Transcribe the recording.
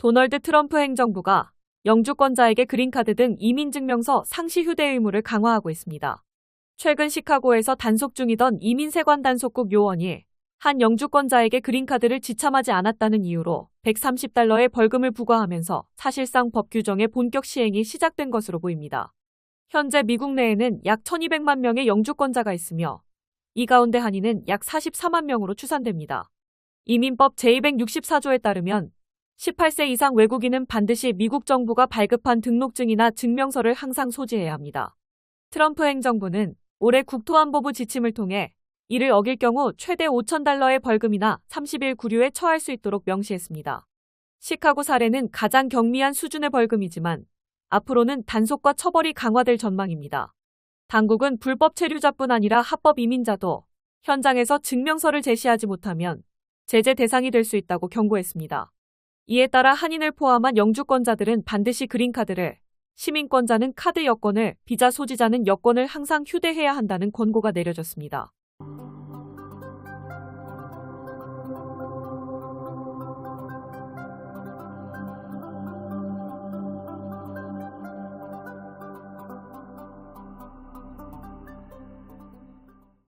도널드 트럼프 행정부가 영주권자에게 그린카드 등 이민증명서 상시 휴대 의무를 강화하고 있습니다. 최근 시카고에서 단속 중이던 이민세관 단속국 요원이 한 영주권자에게 그린카드를 지참하지 않았다는 이유로 130달러의 벌금을 부과하면서 사실상 법 규정의 본격 시행이 시작된 것으로 보입니다. 현재 미국 내에는 약 1200만 명의 영주권자가 있으며 이 가운데 한인은 약 44만 명으로 추산됩니다. 이민법 제264조에 따르면 18세 이상 외국인은 반드시 미국 정부가 발급한 등록증이나 증명서를 항상 소지해야 합니다. 트럼프 행정부는 올해 국토안보부 지침을 통해 이를 어길 경우 최대 5천 달러의 벌금이나 30일 구류에 처할 수 있도록 명시했습니다. 시카고 사례는 가장 경미한 수준의 벌금이지만 앞으로는 단속과 처벌이 강화될 전망입니다. 당국은 불법 체류자뿐 아니라 합법 이민자도 현장에서 증명서를 제시하지 못하면 제재 대상이 될 수 있다고 경고했습니다. 이에 따라 한인을 포함한 영주권자들은 반드시 그린카드를, 시민권자는 카드 여권을, 비자 소지자는 여권을 항상 휴대해야 한다는 권고가 내려졌습니다.